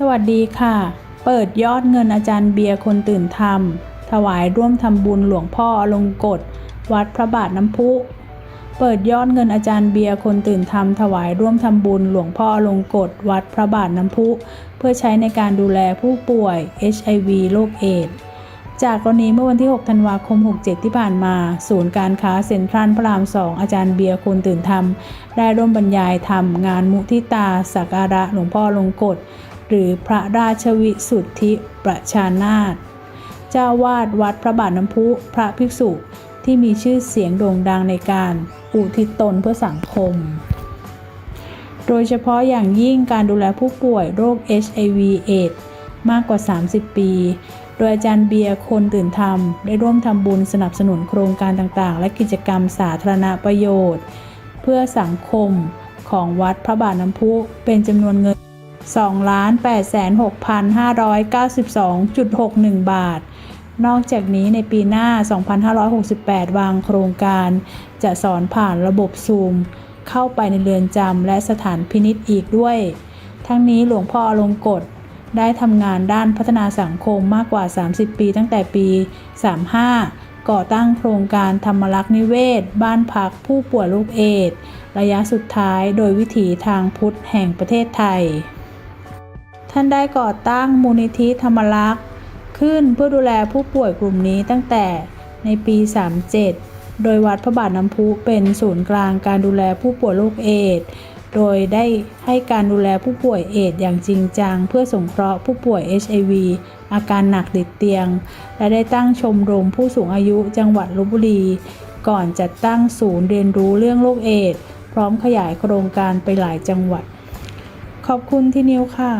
สวัสดีค่ะ เปิดยอดเงินอาจารย์เบียร์คนตื่นธรรม ถวายร่วมทำบุญหลวงพ่ออลงกฎวัดพระบาทน้ำพุ เปิดยอดเงินอาจารย์เบียร์คนตื่นธรรม ถวายร่วมทำบุญหลวงพ่ออลงกฎวัดพระบาทน้ำพุ เพื่อใช้ในการดูแลผู้ป่วย HIV โรคเอดส์จากกรณีเมื่อวันที่ 6 ธันวาคม 67 ที่ผ่านมา ศูนย์การค้าเซ็นทรัลพระราม 2 อาจารย์เบียร์คนตื่นธรรม ได้ร่วมบรรยายธรรมงานมุทิตาสักการะหลวงพ่อลงกฎ หรือพระราชวิสุทธิประชานาถเจ้าวาดวัดพระบาทน้ำพุพระภิกษุที่มีชื่อเสียงโด่งดังในการอุทิศตนเพื่อสังคม โดยเฉพาะอย่างยิ่งการดูแลผู้ป่วยโรค HIV เอดมากกว่า 30 ปี โดยอาจารย์เบียร์คนตื่นธรรม ได้ร่วมทำบุญสนับสนุนโครงการต่างๆ และกิจกรรมสาธารณประโยชน์ เพื่อสังคมของวัดพระบาทน้ำพุเป็นจำนวนเงิน 2,866,592.61 บาท นอกจากนี้ในปีหน้า 2568 วางโครงการ จะสอนผ่านระบบซูม เข้าไปในเรือนจำและสถานพินิษอีกด้วย ทั้งนี้หลวงพ่ออลงกฎได้ทำงานด้านพัฒนาสังคมมากกว่า 30 ปีตั้งแต่ปี 35 ก่อตั้งโครงการธรรมรักษ์นิเวศ บ้านพักผู้ป่วยโรคเอดส์ระยะสุดท้ายโดยวิถีทางพุทธแห่งประเทศไทย ท่านได้ก่อตั้งมูลนิธิธรรมรักษ์ขึ้นเพื่อดูแลผู้ป่วยกลุ่มนี้ตั้งแต่ในปี 37 โดยวัดพระบาทน้ำพุเป็นศูนย์กลางการดูแลผู้ป่วยโรคเอดส์โดยได้ให้การดูแลผู้ป่วยเอดส์อย่างจริงจัง เพื่อสงเคราะห์ผู้ป่วย HIV อาการหนักติดเตียง และได้ตั้งชมรมผู้สูงอายุจังหวัดลบบุรี ก่อนจัดตั้งศูนย์เรียนรู้เรื่องโรคเอดส์พร้อมขยายโครงการไปหลายจังหวัด ขอบคุณที่นิ้วค่ะ